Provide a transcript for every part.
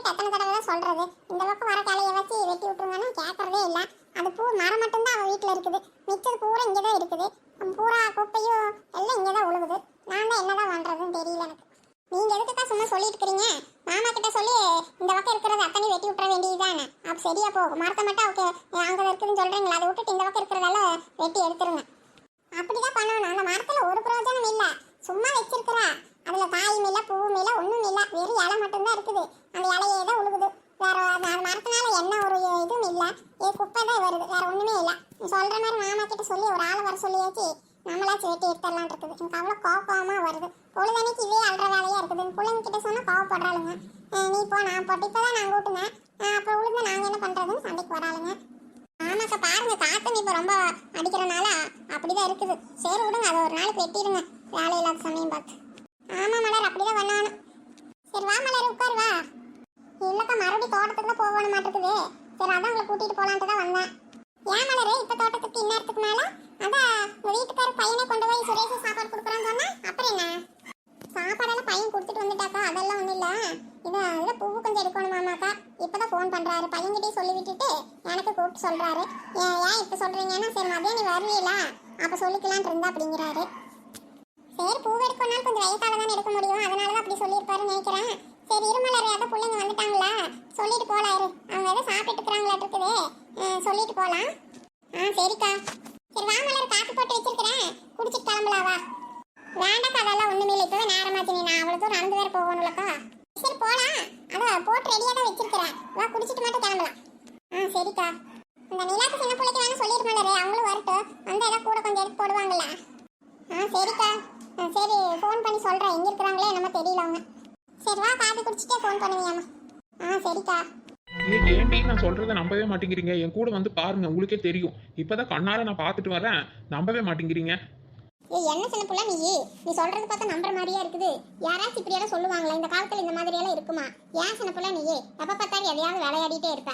அந்த எத்தனை தடவை தான் சொல்றது. இந்த பக்கம் வர காலையை வச்சு வெட்டி விட்டுருங்கன்னா கேட்கறதே இல்லை. அது பூ மரம் மட்டும்தான் அவன் வீட்டில் இருக்குது. மிச்சது பூரா இங்கே தான் இருக்குது. பூரா குப்பையும் எல்லாம் இங்கே தான் உழுகுது நான் தான் என்னதான் பண்றதுன்னு தெரியல எனக்கு. நீங்க எதுக்குக்கா சும்மா சொல்லிட்டு இருக்கிறீங்க மாமா கிட்ட சொல்லி இந்த பக்கம் இருக்கிறது அத்தனை வெட்டி விட்டுற வேண்டியதுதானே. அப்ப சரியா போகும். மரத்தை மட்டும் அவக்கு அங்க இருக்குதுன்னு சொல்றீங்களா? அதை விட்டுட்டு இந்த பக்கம் இருக்கிறதெல்லாம் வெட்டி எடுத்துருங்க. அப்படிதான் பண்ணணும். அந்த மரத்துல ஒரு பிரயோஜனம் இல்ல. சும்மா வச்சிருக்கிறா. அதுல காய் வெறும் இலை மட்டும்தான் இருக்குது. அந்த இலையே தான் உழுகுது. வேற அந்த மரத்தினால என்ன ஒரு இதுவும் இல்லை. ஏ குப்பை தான் வருது. வேற ஒண்ணுமே இல்லை. சொல்ற மாதிரி மாமா கிட்ட சொல்லி ஒரு ஆள் வர சொல்லியாச்சு நம்மளா சேர்த்து எடுத்துடலாம் இருக்குது. எனக்கு அவ்வளோ கோபமா வருது. பொழுதனைக்கு இதே அல்ற வேலையா இருக்குது. பிள்ளைங்க கிட்ட சொன்னா கோவப்படுறாளுங்க. நீ போ நான் போட்டு இப்பதான் நான் கூட்டுனேன் அஹ் அப்புறம் உளுந்து நாங்க என்ன பண்றதுன்னு சண்டைக்கு வராளுங்க. ஆமாக்கா பாருங்க காத்து இப்போ ரொம்ப அடிக்கிறனால அப்படிதான் இருக்குது. சரி விடுங்க. அதை ஒரு நாளைக்கு வெட்டிடுங்க. வேலையில்லாத சமயம் பார்த்து. ஆமா மலர் அப்படிதான் பண்ணானு சரி வா மலர் உட்கார் வா. இல்லக்கா மறுபடியும் தோட்டத்துக்கு தான் போகணும் மாட்டேங்குது சரி அதான் உங்களை கூட்டிட்டு போலான்ட்டு தான் வந்தேன். ஏன் மலர் இப்ப தோட்டத்துக்கு இந்நேரத்துக்கு மேல? அதான் உங்க வீட்டுக்கார பையனை கொண்டு போய் சுரேஷ் சாப்பாடு கொடுக்குறான்னு சொன்னா அப்புறம் என்ன? சாப்பாடெல்லாம் பையன் கொடுத்துட்டு வந்துட்டாக்கா அதெல்லாம் ஒன்றும் இல்லை. இது இதுல பூ கொஞ்சம் எடுக்கணுமாமாக்கா இப்பதான் ஃபோன் பண்ணுறாரு பையன்கிட்டயே சொல்லி விட்டுட்டு எனக்கு கூப்பிட்டு சொல்கிறாரு ஏன் ஏன் இப்போ சொல்கிறீங்கன்னா சரி மதியம் நீ வருவீல அப்போ சொல்லிக்கலான் இருந்தா அப்படிங்கிறாரு. சரி பூ எடுக்கணும்னாலும் கொஞ்சம் வயசால தான் எடுக்க முடியும். அதனால தான் அப்படி சொல்லியிருப்பாருன்னு நினைக்கிறேன். சரி இருமலர் ஏதோ பிள்ளைங்க வந்துட்டாங்களா? சொல்லிட்டு போலாம் இரு. அவங்க ஏதோ சாப்பிட்டுட்டு இருக்கிறாங்களா இருக்குது சொல்லிட்டு போகலாம் ஆ சரிக்கா. சரி வா மலர் காப்பி போட்டு வச்சிருக்கிறேன். குடிச்சிட்டு கிளம்பலாம் வா. வேண்டாக்கா அதெல்லாம் ஒண்ணுமே இல்லை. இப்போவே நேரமாச்சு நீ நான் அவ்வளோ தூரம் நடந்து வேறு போகணும்லக்கா. சரி போகலாம் அதான் போட்டு ரெடியாக தான் வச்சிருக்கிறேன். வா குடிச்சிட்டு மட்டும் கிளம்பலாம். ஆ சரிக்கா. இந்த நிலாக்கு சின்ன பிள்ளைக்கு வேணும் சொல்லியிருக்கோம்ல அவங்களும் வரட்டும். வந்து ஏதாவது கூட கொஞ்சம் எடுத்து போடுவாங்கல்ல ஆ சரிக்கா. சரி ஃபோன் பண்ணி சொல்கிறேன் எங்கே இருக்கிறாங்களே நம்ம தெரியல அவங்க. சரி வா காஃபி குடிச்சிட்டே ஃபோன் பண்ணுவியாம்மா. ஆ சரிக்கா. ஏன்டி நான் சொல்றதை நம்பவே மாட்டேங்கிறீங்க. என் கூட வந்து பாருங்க உங்களுக்கே தெரியும். இப்பதான் கண்ணார நான் பார்த்துட்டு வரேன். நம்பவே மாட்டேங்கிறீங்க. ஏய் என்ன சின்ன புள்ள நீ? நீ சொல்றது பார்த்தா நம்புற மாதிரியா இருக்குது? யாராச்சும் இப்படியெல்லாம் சொல்லுவாங்களா? இந்த காலத்துல இந்த மாதிரி எல்லாம் இருக்குமா? ஏன் சின்ன புள்ள நீ? எப்ப பார்த்தாலும் எதையாவது விளையாடிட்டே இருப்ப.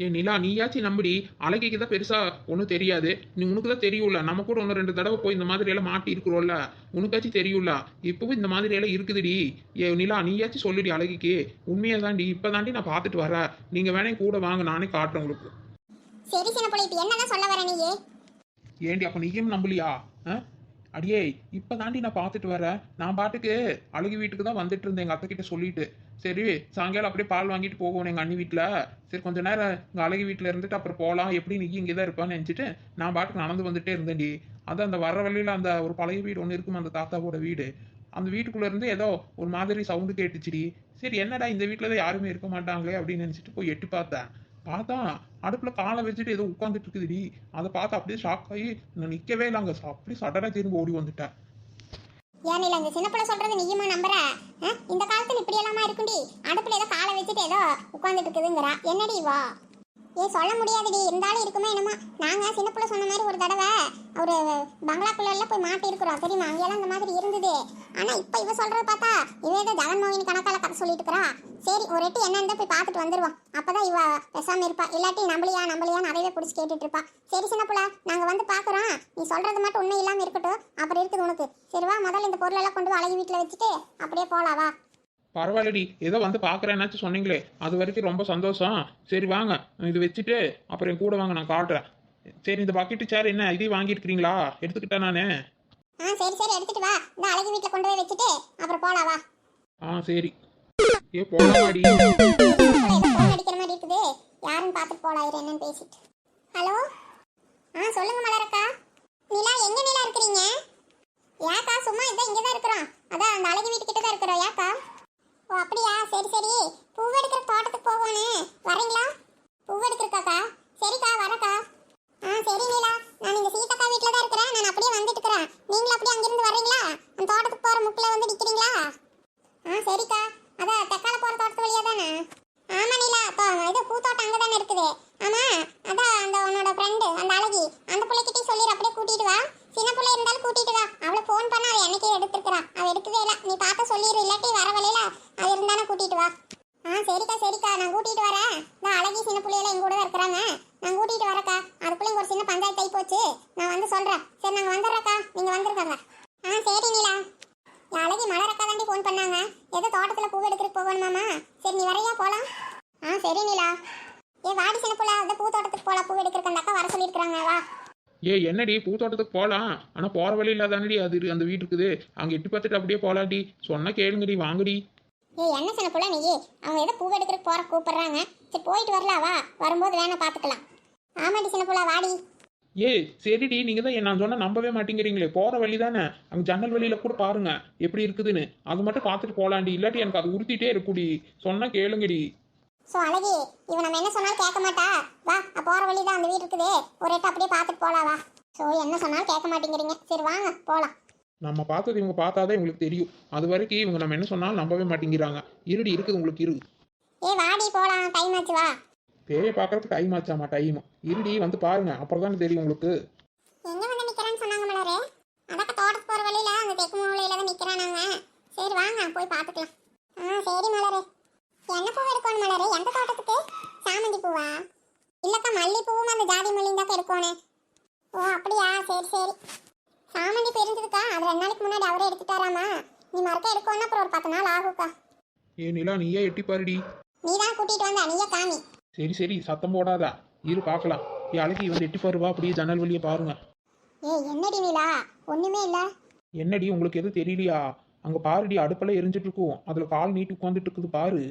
ஏ நிலா நீயாச்சும் நம்படி. அழகிக்கு தான் பெருசா ஒன்றும் தெரியாது. நீ உனக்கு தான் தெரியும்ல. நம்ம கூட ஒன்று ரெண்டு தடவை போய் இந்த மாதிரி எல்லாம் மாட்டி இருக்கிறோம்ல. உனக்காச்சும் தெரியும்ல. இப்பவும் இந்த மாதிரி எல்லாம் இருக்குதுடி. ஏ நிலா நீயாச்சும் சொல்லுடி அழகிக்கு. உண்மையை தாண்டி இப்போ தாண்டி நான் பார்த்துட்டு வரேன். நீங்க வேணா கூட வாங்க. நானே காட்டுறேன் உங்களுக்கு. சரி சின்ன இப்ப என்னதான் சொல்ல வர நீ ஏண்டி அப்போ நீயும் நம்பலையா? ஆ? அடியே இப்போ தாண்டி நான் பார்த்துட்டு வரேன் நான் பாட்டுக்கு அழகு வீட்டுக்கு தான் வந்துட்டு இருந்தேன் எங்கள் அத்தைக்கிட்ட சொல்லிட்டு. சரி சாயங்காலம் அப்படியே பால் வாங்கிட்டு போகணும் எங்கள் அண்ணி வீட்டில் சரி கொஞ்ச நேரம் எங்கள் அழகு வீட்டில் இருந்துட்டு அப்புறம் போகலாம் எப்படி நீ இங்கே தான் இருப்பான்னு நினச்சிட்டு நான் பாட்டுக்கு நடந்து வந்துட்டே இருந்தேன்டி. அது அந்த வர வழியில் அந்த ஒரு பழைய வீடு ஒன்று இருக்கும் அந்த தாத்தாவோட வீடு. அந்த வீட்டுக்குள்ளே இருந்து ஏதோ ஒரு மாதிரி சவுண்டு கேட்டுச்சுடி. சரி என்னடா இந்த வீட்டில் தான் யாருமே இருக்க மாட்டாங்களே அப்படின்னு நினச்சிட்டு போய் எட்டி பார்த்தேன். பார்த்தா அடுப்பில் காலை வச்சுட்டு ஏதோ உட்காந்துட்டு இருக்குதுடி. அதை பார்த்து அப்படியே ஷாக் ஆகி நான் நிற்கவே இல்லை அங்கே. அப்படியே சடனாக திரும்ப ஓடி வந்துட்டேன். ஏன் இல்ல இந்த சின்ன பிள்ளை சொல்றது நீயுமா நம்புற? ஆ? இந்த காலத்துல இப்படி எல்லாமா இருக்குண்டி. அடுப்புல ஏதோ காலை வச்சுட்டு ஏதோ உட்காந்துட்டு இருக்குதுங்கிறா. என்னடி வா ஏ சொல்ல முடியாதுடி. இருந்தாலும் இருக்குமா என்னமா. நாங்க சின்ன பிள்ளை சொன்ன மாதிரி ஒரு தடவை ஒரு பங்களாக்குள்ள போய் மாட்டி இருக்கிறோம். தெரியுமா? அங்கெல்லாம் இந்த மாதிரி இருந்தது. ஆனா இப்ப இவ சொல்றத பார்த்தா இவ ஏதோ ஜெகன் மோகினி கணக்கால கதை சொல்லிட்டு இருக்கிறா. சரி ஒரு எட்டு என்னன்னு போய் பார்த்துட்டு வந்துருவோம். அப்பதான் இவ பேசாமல் இருப்பா. இல்லாட்டி நம்பளியா நம்பளியா நிறையவே பிடிச்சி கேட்டுட்டு இருப்பா. சரி சின்ன புள்ள நாங்க வந்து பாக்குறோம் நீ சொல்றது மட்டும் உண்மை இல்லாம இருக்கட்டும். அப்புறம் இருக்குது உனக்கு. சரிவா முதல்ல இந்த பொருள் எல்லாம் கொண்டு போய் அழகி வீட்டுல வச்சுட்டு அப்படியே போலாவா வா. பரவாயில்லடி ஏதோ வந்து பார்க்குறேன்னாச்சும் சொன்னீங்களே. அது வரைக்கும் ரொம்ப சந்தோஷம். சரி வாங்க. இது வச்சுட்டு அப்புறம் என் கூட வாங்க நான் காட்டுறேன். சரி இந்த பக்கெட்டு சேர் என்ன? இதையும் வாங்கியிருக்கிறீங்களா? எடுத்துக்கிட்டேன் நான். ஆ சரி சரி. எடுத்துட்டு வா. இந்த அழகி வீட்டுல கொண்டு போய் வச்சுட்டு அப்புறம் போலாம் வா. ஆ சரி. ஏ போலாமாடி? ஃபோன் அடிக்கிற மாதிரி இருக்குது. யாருன்னு பார்த்துட்டு போலாம் இரு என்னன்னு பேசிட்டு. ஹலோ? ஆ சொல்லுங்க மலரக்கா. நிலா எங்க நிலா இருக்கிறீங்க? ஏக்கா சும்மா இதான் இங்கே தான் இருக்கிறோம் அதான் அந்த அழகி வீட்டுக்கிட்ட தான் இருக்கிறோம் ஏக்கா ஓ அப்படியா? சரி சரி. பூ எடுக்கிற தோட்டத்துக்கு போகணும் வரீங்களா பூ எடுக்கிறக்காக்கா சரிக்கா வரக்கா ஆ சரி நீலா. நான் இங்க சீதாக்கா வீட்டில் தான் இருக்கிறேன். நான் அப்படியே வந்துட்டு இருக்கிறேன். நீங்களும் அப்படியே அங்கிருந்து வர்றீங்களா? அந்த தோட்டத்துக்கு போகிற முக்கில் வந்து நிற்கிறீங்களா ஆ சரிக்கா. அதான் தெக்கால ஃபோன் பண்ணாங்க. ஏதோ தோட்டத்தில் பூ எடுக்கிறதுக்கு போகணுமாமா சரி நீ வரையா போகலாம் ஆ சரி நீலா. ஏ வாடி சின்ன அந்த பூ தோட்டத்துக்கு போகலாம் பூ எடுக்கிறக்கு அந்த அக்கா வர சொல்லியிருக்கிறாங்க. வா. ஏ என்னடி? பூ தோட்டத்துக்கு போகலாம் ஆனால் போகிற வழி இல்லாதானடி அது அந்த வீட்டுக்குது அங்கே எட்டி பார்த்துட்டு அப்படியே போகலாடி சொன்னால் கேளுங்கடி வாங்கடி. ஏ என்ன சின்ன புள்ள அவங்க ஏதோ பூ எடுக்கிறதுக்கு போகிற கூப்பிட்றாங்க. சரி போயிட்டு வரலாம். வா. வரும்போது வேணா பார்த்துக்கலாம். ஆமாடி சின்ன புள்ள வாடி. ஏ சரிடி நீங்கள் தான் நான் சொன்னால் நம்பவே மாட்டேங்கிறீங்களே. போகிற வழி தானே அங்கே ஜன்னல் வழியில் கூட பாருங்க எப்படி இருக்குதுன்னு. அது மட்டும் பார்த்துட்டு போகலாண்டி இல்லாட்டி எனக்கு அது உறுத்திட்டே இருக்குடி. சொன்னா கேளுங்கடி. ஸோ அழகி இவன் நம்ம என்ன சொன்னாலும் கேட்க மாட்டா? வா போற வழி தான் அந்த வீடு இருக்குது. ஒரு எட்டு அப்படியே பார்த்துட்டு போலாம் வா. ஸோ என்ன சொன்னாலும் கேட்க மாட்டேங்கிறீங்க. சரி வாங்க போலாம். நம்ம பார்த்தது இவங்க பார்த்தாதான் இவங்களுக்கு தெரியும். அது வரைக்கும் இவங்க நம்ம என்ன சொன்னாலும் நம்பவே மாட்டேங்கிறாங்க. இருடி இருக்குது உங்களுக்கு இரு. ஏ வாடி போலாம். டைம் ஆச்சு வா. பேய பார்க்கறதுக்கு டைம் ஆச்சாமா டைம் இருடி வந்து பாருங்க அப்புறம் தானே தெரியும் உங்களுக்கு. எங்க வந்து நிக்கிறேன்னு சொன்னாங்க மலரே? அதக்க தோட்டத்துக்கு போற வழியில அந்த தெற்கு மூலையில தான் நிக்கிறேன் நாங்க. சரி வாங்க போய் பாத்துக்கலாம் ஆ சரி மலரே. என்ன பூ எடுக்கணும் மலரே? எந்த தோட்டத்துக்கு? சாமந்தி பூவா? இல்லக்கா மல்லி பூவும் அந்த ஜாதி மல்லியும் தான் எடுக்கணும் ஓ அப்படியா? சரி சரி. சாமந்தி பெருந்ததுக்கா அது ரெண்டு நாளைக்கு முன்னாடி அவரே எடுத்துட்டாராமா? நீ மறுக்க எடுக்கணும்னா அப்புறம் ஒரு பத்து நாள் ஆகும்க்கா. ஏ நிலா நீயே எட்டி பாருடி. நீ தான் கூட்டிட்டு வந்த நீயே காமி சரி சரி சத்தம் போடாதா? இரு பார்க்கலாம். ஏ அழகி வந்து எட்டி பாருவா அப்படியே ஜன்னல் வழியே பாருங்க. ஏய் என்னடி நீலா? ஒண்ணுமே இல்ல. என்னடி உங்களுக்கு எதுவும் தெரியலையா? அங்க பாருடி அடுப்பெல்லாம் எரிஞ்சிட்டு இருக்கும். அதுல கால் நீட்டி உட்காந்துட்டு இருக்குது பாரு.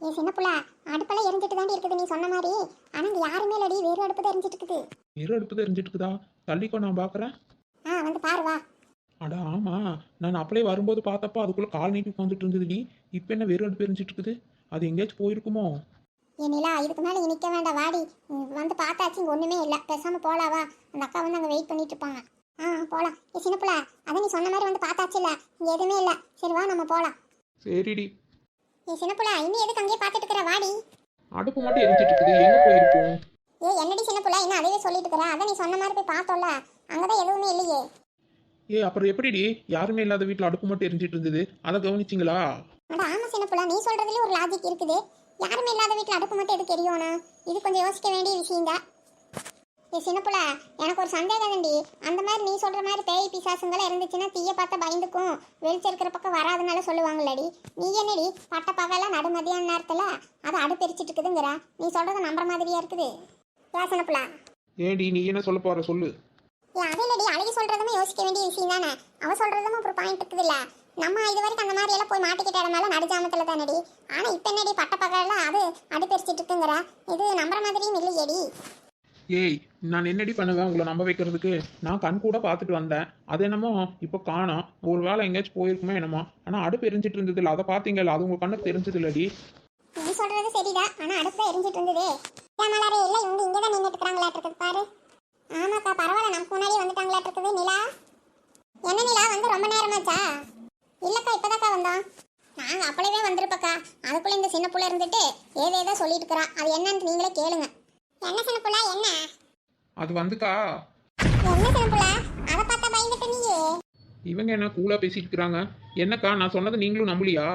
ஏ சின்ன புள்ள அடுப்பெல்லாம் எரிஞ்சிட்டு தாண்டி இருக்குது நீ சொன்ன மாதிரி. ஆனா இங்க யாருமே இல்லடி வேறு அடுப்பு தான் எரிஞ்சிட்டு இருக்குது. வெறும் அடுப்பு தான் எரிஞ்சிட்டு இருக்குதா? தள்ளிக்கோ நான் பார்க்குறேன் ஆ வந்து பாரு வா. அட ஆமா. நான் அப்படியே வரும்போது பார்த்தப்போ அதுக்குள்ள கால் நீட்டி உட்காந்துட்டு இருந்ததுடி. இப்போ என்ன வெறும் அடுப்பு எரிஞ்சிட்டு இருக்குது? அது எங்கேயாச்சும் போயிருக்குமோ? நிலா இதுக்கு மேலே நிற்க வேண்டாம் வாடி. வந்து பார்த்தாச்சு இங்கே ஒன்றுமே இல்லை. பேசாமல் போலாம் வா. அந்த அக்கா வந்து அங்கே வெயிட் பண்ணிட்டு இருப்பாங்க. ஆ போகலாம் ஏ சின்ன புள்ள அதான் நீ சொன்ன மாதிரி வந்து பார்த்தாச்சு இல்லை. இங்கே எதுவுமே இல்லை. சரி வா நம்ம போகலாம் சரிடி. ஏ சின்ன புள்ள இன்னும் எதுக்கு அங்கேயே பார்த்துட்டு இருக்கிற? வாடி. அடுப்பு மட்டும் எரிஞ்சிட்டு இருக்குது. எங்க போயிருக்கும் ஏ என்னடி சின்ன புள்ள இன்னும் அதுவே சொல்லிட்டு இருக்கிற? அதான் நீ சொன்ன மாதிரி போய் பார்த்தோம்ல. அங்கே தான் எதுவுமே இல்லையே. ஏ அப்புறம் எப்படிடி? யாருமே இல்லாத வீட்டில் அடுப்பு மட்டும் எரிஞ்சிட்டு இருந்தது. அதை கவனிச்சிங்களா? அட ஆமாம் சின்ன புள்ள நீ சொல்கிறதுலேயே ஒரு லாஜிக் இருக்குது. யாருமே இல்லாத வீட்டில் அடுப்பு மட்டும் எதுக்கு எரியும்னா? இது கொஞ்சம் யோசிக்க வேண்டிய விஷயம்தான் ஏ சின்ன புள்ள எனக்கு ஒரு சந்தேகம் தாண்டி அந்த மாதிரி நீ சொல்கிற மாதிரி பேய் பிசாசுங்களாம் இருந்துச்சுன்னா தீய பார்த்தா பயந்துக்கும். வெளிச்சம் இருக்கிற பக்கம் வராதுனால சொல்லுவாங்களடி நீ என்னடி பட்ட பகல நடுமதியான நேரத்தில் அதை அடுப்பெரிச்சிட்டு இருக்குதுங்கிற? நீ சொல்கிறது நம்புற மாதிரியா இருக்குது? ஏன் சின்ன புள்ள. ஏடி நீ என்ன சொல்ல போற சொல்லு. ஏன் அது இல்லடி. அழகி சொல்கிறதுமே யோசிக்க வேண்டிய விஷயம் தானே. அவ சொல்கிறதும் ஒரு பாயிண்ட் இருக்குது இல்லை. நம்ம இது வரைக்கும் அந்த மாதிரி எல்லாம் போய் மாட்டிக்கிட்ட இடமெல்லாம் நடுஜாமத்தில் தானடி. ஆனால் இப்போ என்னடி பட்ட பகலில் அது அடுப்பெரிச்சிட்டு இருக்குங்கிற? இது நம்புற மாதிரியும் இல்லையேடி. ஏய் நான் என்னடி பண்ணுவேன் உங்களை நம்ப வைக்கிறதுக்கு? நான் கண் கூட பார்த்துட்டு வந்தேன். அது என்னமோ இப்போ காணோம். ஒரு வேளை எங்கேயாச்சும் போயிருக்குமே என்னமோ. ஆனால் அடுப்பு எரிஞ்சிட்டு இருந்தது இல்லை அதை பார்த்தீங்கல்ல அது உங்க கண்ணுக்கு தெரிஞ்சது இல்லடி நீ சொல்கிறது சரிதான் ஆனால் அடுப்பு எரிஞ்சிட்டு இருந்ததே. மலரே இல்லை இவங்க இங்கே தான் நின்றுட்டு இருக்கிறாங்களாட்டு பாரு. ஆமாக்கா பரவாயில்ல. நமக்கு முன்னாடியே வந்துட்டாங்களாட்டு இருக்குது நிலா. என்ன நிலா? வந்து ரொம்ப நேரமாச்சா? வந்தோம் நாங்கள் அப்படியே வந்திருப்பக்கா. அதுக்குள்ளே இந்த சின்ன புள்ள இருந்துட்டு ஏதேதோ சொல்லிட்டு இருக்கிறா. அது என்னன்னு நீங்களே கேளுங்க. என்ன சின்ன புள்ள? என்ன? அது வந்துக்கா என்ன சின்ன புள்ள? அதை பார்த்தா பயந்துட்டு நீயே. இவங்க என்ன கூலாக பேசிட்டு இருக்கிறாங்க? என்னக்கா நான் சொன்னது நீங்களும் நம்பலையா?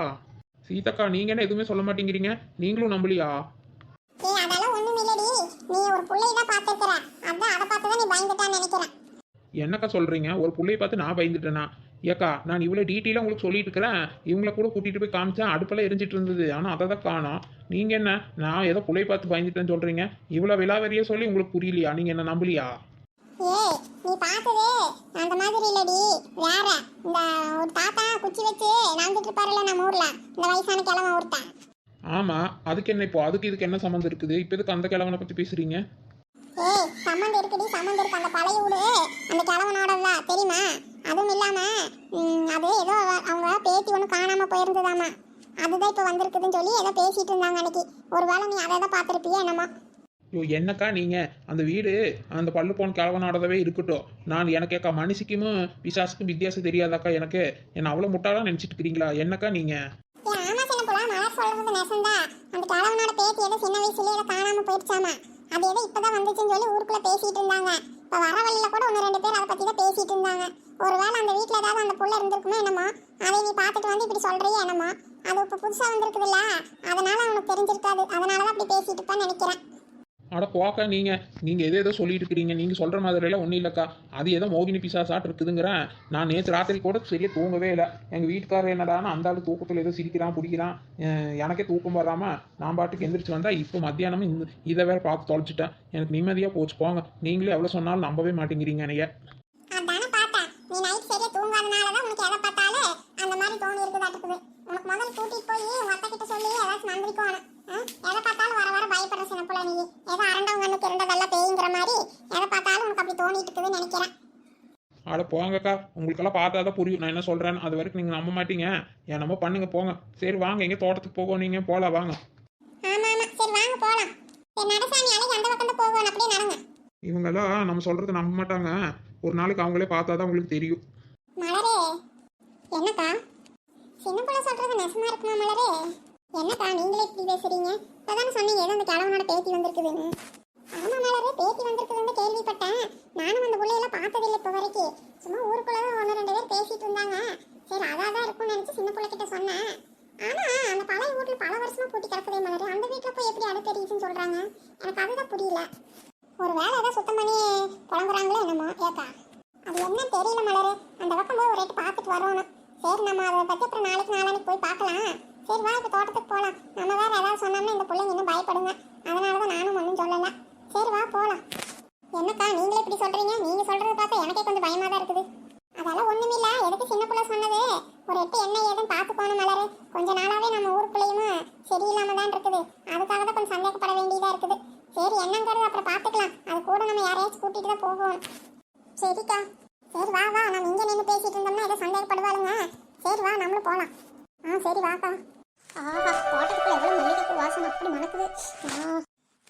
சீதாக்கா நீங்க என்ன எதுவுமே சொல்ல மாட்டேங்கிறீங்க? நீங்களும் நம்பலையா? ஏய் அதெல்லாம் ஒண்ணும் இல்லடி. நீ ஒரு புள்ளைய தான் பார்த்துருக்கிற. அதான் அதை பார்த்து தான் நீ பயந்துட்டான்னு நினைக்கிறேன். என்னக்கா சொல்றீங்க? ஒரு புள்ளைய பார்த்து நான் பயந்துட்டேனா? ஏக்கா நான் இவ்வளோ டீட்டெயிலாக உங்களுக்கு சொல்லிட்டு இருக்கிறேன். இவங்கள கூட கூட்டிட்டு போய் காமிச்சேன் அடுப்பெல்லாம் எரிஞ்சிட்டு இருந்தது. ஆனால் அதை தான் காணோம். நீங்கள் என்ன? நான் ஏதோ புள்ளைய பார்த்து பயந்துட்டேன்னு சொல்கிறீங்க இவ்வளோ விலாவரியாக சொல்லி உங்களுக்கு புரியலையா? நீங்கள் என்ன நம்பலையா? ஏய் நீ பார்த்ததே அந்த மாதிரி இல்லடி. வேற இந்த ஒரு தாத்தா குச்சி வச்சு நடந்துட்டு இருப்பாருல்ல நம்ம ஊர்ல. இந்த வயசான கிழமை ஒருத்தன். ஆமாம் அதுக்கு என்ன இப்போ? அதுக்கு இதுக்கு என்ன சம்மந்தம் இருக்குது? இப்போ எதுக்கு அந்த கிழவனை பற்றி பேசுகிறீங்க ஏய் சம்மந்தம் இருக்குடி சம்மந்தம் இருக்கு. அந்த பழைய வீடு அந்த கிழவனோடல தெரியுமா? அதுவும் இல்லாம ம், அது ஏதோ அவ- அவங்க பேத்தி ஒன்று காணாம போயிருந்ததாமா. அதுதான் இப்போ வந்திருக்குதுன்னு சொல்லி ஏதோ பேசிட்டு இருந்தாங்க அன்னைக்கு. ஒருவேளை நீ அதை தான் பார்த்துருப்பியா என்னமோ. ஐயோ என்னக்கா நீங்கள் அந்த வீடு அந்த பல்லு போன கிழவனோடதவே இருக்கட்டும். நான் எனக்கேக்கா மனுஷிக்கும் பிசாசுக்கும் வித்தியாசம் தெரியாதாக்கா எனக்கு? என்ன அவ்வளோ முட்டாளாக நினச்சிட்டு இருக்கிறீங்களா? என்னக்கா நீங்கள் ஆமா சின்ன புள்ள மலர் சொல்றது நெசந்தா. அந்த கிழவனோட பேத்தி ஏதோ சின்ன வயசுலயே ஏதோ காணாம போயிடுச்சாமா. அது ஏதோ இப்பதான் வந்துச்சுன்னு சொல்லி ஊருக்குள்ள பேசிட்டு இருந்தாங்க. இப்ப வர வழியில கூட ஒன்று ரெண்டு பேர் அதை பத்தி தான் பேசிட்டு இருந்தாங்க. ஒருவேளை அந்த வீட்டில் ஏதாவது அந்த புள்ள இருந்திருக்குமே என்னமோ அதை நீ பார்த்துட்டு வந்து இப்படி சொல்றியே என்னமோ அது இப்போ புதுசா வந்திருக்குதுல்ல அதனால அவனுக்கு தெரிஞ்சிருக்காது. அதனாலதான் அப்படி பேசிட்டு இருப்பான்னு நினைக்கிறேன். அட போக்கா நீங்கள் எதை எதோ ஏதோ சொல்லிட்டு இருக்கிறீங்க நீங்கள் சொல்கிற மாதிரிலாம் ஒன்றும் இல்லைக்கா. அது ஏதோ மோகினி பிசாசாட்டு இருக்குதுங்கிறேன். நான் நேற்று ராத்திரி கூட சரியாக தூங்கவே இல்லை. எங்கள் வீட்டுக்காரர் என்னடான்னு அந்த ஆள் தூக்கத்தில் ஏதோ சிரிக்கிறான் பிடிக்கிறான். எனக்கே தூக்கம் வராம நான் பாட்டுக்கு எந்திரிச்சு வந்தால் இப்போ மத்தியானமும் இந்த இதை வேறு பார்த்து தொலைச்சிட்டேன். எனக்கு நிம்மதியாக போச்சு. போங்க. நீங்களே எவ்வளோ சொன்னாலும் நம்பவே மாட்டேங்கிறீங்க என்னைய அதானே பார்த்தேன் நீ நைட் சரியா தூங்காதனால தான் உனக்கு எதை பார்த்தாலும் அந்த மாதிரி தோணி இருக்குதாட்டுக்குது உனக்கு முதல்ல கூட்டிட்டு போய் உங்க அத்தை கிட்ட சொல்லி ஏதாச்சும் நந்திரிக்கோணும் எதை பார்த்தாலும் வர புள்ள நீ. ஏதோ அரண்டவங்க கண்ணு திரண்டதெல்லாம் பேய்ங்கிற மாதிரி. எதை பார்த்தாலும் உனக்கு அப்படி தோணிட்டு இருக்குதுன்னு நினைக்கிறேன். அட போங்கக்கா. உங்களுக்கெல்லாம் பார்த்தா தான் புரியும். நான் என்ன சொல்றேன்னு அது வரைக்கும் நீங்க நம்ப மாட்டீங்க. என்னமோ பண்ணுங்க போங்க. சரி வாங்க. எங்க தோட்டத்துக்கு போகும் நீங்க போலாம் வாங்க. ஆமா ஆமா. சரி வாங்க போலாம். சரி நடசாமி அலைக்கு அந்த பக்கம் போகணும் அப்படியே நடங்க. இவங்கெல்லாம் நம்ம சொல்றதை நம்ப மாட்டாங்க. ஒரு நாளைக்கு அவங்களே பார்த்தா தான் உங்களுக்கு தெரியும். மலரே. என்னக்கா? சின்ன பிள்ளை சொல்றது நெசமா இருக்குமா மலரே? என்னக்கா நீங்களே இப்படி பேசுறீங்க? இப்பதானே சொன்னீங்க ஏதோ அந்த கிழவனோட பேத்தி வந்திருக்குதுன்னு. ஆமா மலரே பேத்தி வந்திருக்குதுன்னு கேள்விப்பட்டேன். நானும் அந்த பிள்ளையெல்லாம் பார்த்ததில்லை இப்போ வரைக்கும். சும்மா ஊருக்குள்ள ஒன்று ரெண்டு பேர் பேசிட்டு இருந்தாங்க. சரி அதாக தான் இருக்கும்னு நினச்சி சின்ன பிள்ளைகிட்ட சொன்னேன். ஆனா அந்த பழைய வீட்டில் பல வருஷமா பூட்டி கிடக்குதே மலரே அந்த வீட்டில் போய் எப்படி அடுத்த தெரியுதுன்னு சொல்கிறாங்க எனக்கு அதுதான் புரியல. ஒரு வேலை ஏதாவது சுத்தம் பண்ணி புலம்புறாங்களோ என்னமோ ஏக்கா. அது என்ன தெரியல மலரு. அந்த பக்கம் போய் ஒரு ரேட்டு பார்த்துட்டு வரணும் சரி நம்ம அதை பற்றி அப்புறம் நாளைக்கு நாளானிக்கு போய் பார்க்கலாம். சரி வா இப்போ தோட்டத்துக்கு போகலாம் நம்ம வேற ஏதாவது சொன்னோம்னா இந்த பிள்ளைங்க இன்னும் பயப்படுங்க. அதனால தான் நானும் ஒன்றும் சொல்லல. சரி வா போகலாம் என்னக்கா நீங்களே இப்படி சொல்கிறீங்க நீங்கள் சொல்கிறத பார்த்தா எனக்கே கொஞ்சம் பயமாக தான் இருக்குது. அதெல்லாம் ஒன்றுமில்ல எதுக்கு சின்ன பிள்ளை சொன்னது? ஒரு எட்டு என்ன ஏதுன்னு பார்த்து போன மலர். கொஞ்ச நாளாகவே நம்ம ஊருக்குள்ளேயும் சரியில்லாம தான் இருக்குது. அதுக்காக தான் கொஞ்சம் சந்தேகப்பட வேண்டியதாக இருக்குது. சரி என்னங்கிறது அப்புறம் பார்த்துக்கலாம். அது கூட நம்ம யாரையாச்சும் கூட்டிகிட்டு தான் போகணும் சரிக்கா. சரி வா வா. நம்ம இங்கே நின்று பேசிகிட்டு இருந்தோம்னா ஏதோ சந்தேகப்படுவாளுங்க. சரி வா நம்மளும் போகலாம் சரி வாக்கா. ஆஹா தோட்டத்துக்குள்ள எவ்வளவு மல்லிகைப்பூ வாசனை. அப்படி மணக்குது.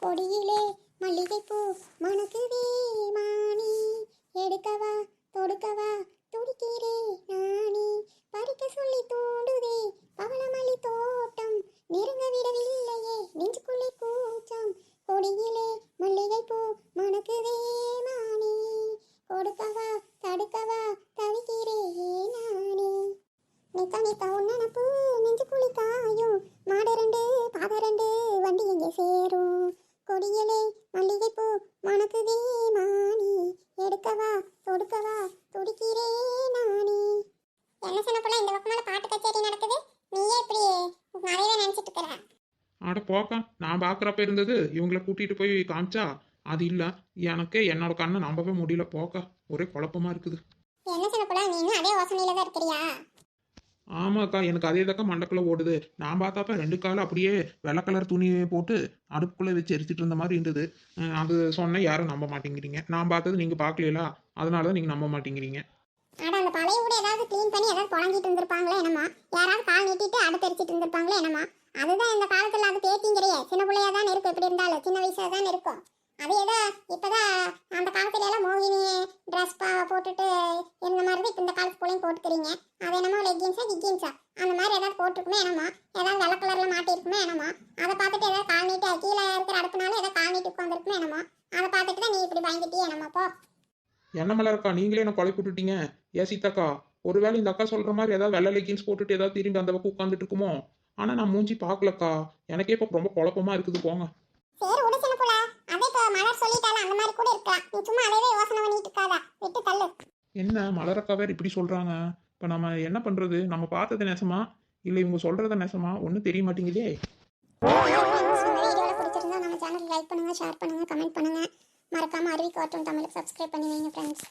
பொடியிலே மல்லிகைப்பூ மணக்குதே மானி. எடுக்கவா தொடுக்கவா துடிக்கிறே நானி. பறிக்க சொல்லி தூண்டுதே பவளமல்லி தோட்டம். நெருங்க விடவில்லையே நெஞ்சுக்குள்ளே கூச்சம். கொடியிலே மல்லிகைப்பூ மணக்குதே மானி. கொடுக்கவா தடுக்கவா தவிக்கிறே நானே. நிக்கா நிக்கா உன்னனப்பு நெஞ்சு குளிக்காயும் மாடு ரெண்டு பாத ரெண்டு வண்டி எங்கே சேரும் கொடியிலே மல்லிகைப்பூ மணக்குதே மானி எடுக்கவா தொடுக்கவா துடிக்கிறே நானே என்ன சொன்ன போல இந்த பக்கமால பாட்டு கச்சேரி நடக்குது நீயே இப்படி நிறையவே நினைச்சிட்டு இருக்கிற அட போக்கா நான் பார்க்குறப்ப இருந்தது. இவங்கள கூட்டிட்டு போய் காமிச்சா அது இல்லை. எனக்கு என்னோட கண்ணை நம்பவே முடியல. போக்கா ஒரே குழப்பமா இருக்குது. என்ன சொன்ன போல நீ இன்னும் அதே யோசனையில தான் இருக்கிறியா? ஆமாக்கா எனக்கு அதே தக்கா மண்டக்குள்ள ஓடுது. நான் பார்த்தாப்ப ரெண்டு காலம் அப்படியே வெள்ளை கலர் துணியை போட்டு அடுப்புக்குள்ளே வச்சு எரிச்சிட்டு இருந்த மாதிரி இருந்தது. அது சொன்னேன் யாரும் நம்ப மாட்டேங்கிறீங்க. நான் பார்த்தது நீங்கள் பார்க்கலா அதனால தான் நீங்கள் நம்ப மாட்டேங்கிறீங்க. அட அந்த பழைய வீடு ஏதாவது க்ளீன் பண்ணி ஏதாவது புழங்கிட்டு இருந்திருப்பாங்களோ என்னமா? யாராவது கால் நீட்டிட்டு அடுத்து எரிச்சிட்டு இருந்திருப்பாங்களோ என்னமா? அதுதான் இந்த காலத்துல அது பேத்திங்கிறையே. சின்ன பிள்ளையா தான் இருக்கும் எப்படி இருந்தாலும். சின்ன வயசுல தான் இருக்கும். அது ஏதோ இப்பதான் அந்த காலத்துல எல்லாம் மோகினி ட்ரெஸ் போட்டுட்டு இருந்த மாதிரி தான் இப்ப இந்த காலத்து பிள்ளையும் போட்டுக்கிறீங்க? அது என்னமோ லெக்கின்ஸா கிக்கின்ஸா அந்த மாதிரி ஏதாவது போட்டிருக்குமே என்னமோ? ஏதாவது வெள்ள கலர்ல மாட்டிருக்குமே என்னமோ? அதை பார்த்துட்டு ஏதாவது கால் நீட்டு கீழே இருக்கிற அடுப்புனால ஏதாவது கால் நீட்டு உட்காந்துருக்குமே என்னமோ? அதை பார்த்துட்டு தான் நீ இப்படி பயந்துட்டியே என்னமோ போ. என்ன மலர்க்கா நீங்களே என்ன கொலை போட்டுட்டீங்க? ஏ சீதாக்கா? ஒருவேளை இந்த அக்கா சொல்ற மாதிரி ஏதாவது வெள்ளை லெக்கின்ஸ் போட்டுட்டு ஏதாவது திரும்பி அந்த பக்கம் உட்காந்துட்டு இருக்குமோ? ஆனால் நான் மூஞ்சி பார்க்கலக்கா. எனக்கே இப்போ ரொம்ப குழப்பமா இருக்குது போங்க. சரி விடு சின்ன புள்ள. அதே இப்போ மலர் சொல்லிட்டால அந்த மாதிரி கூட இருக்கலாம். நீ சும்மா அதே யோசனை பண்ணிட்டு இருக்காதா. விட்டு தள்ளு. என்ன? மலரக்கா வேற இப்படி சொல்றாங்க? இப்போ நம்ம என்ன பண்றது? நம்ம பார்த்தது நெசமா? இல்லை இவங்க சொல்றது நெசமா? ஒன்றும் தெரிய மாட்டேங்குதே. லைக் பண்ணுங்க ஷேர் பண்ணுங்க கமெண்ட் பண்ணுங்க. மறக்காம அருவி கார்ட்டூன் தமிழுக்கு சப்ஸ்கிரைப் பண்ணி வைங்க ஃப்ரெண்ட்ஸ்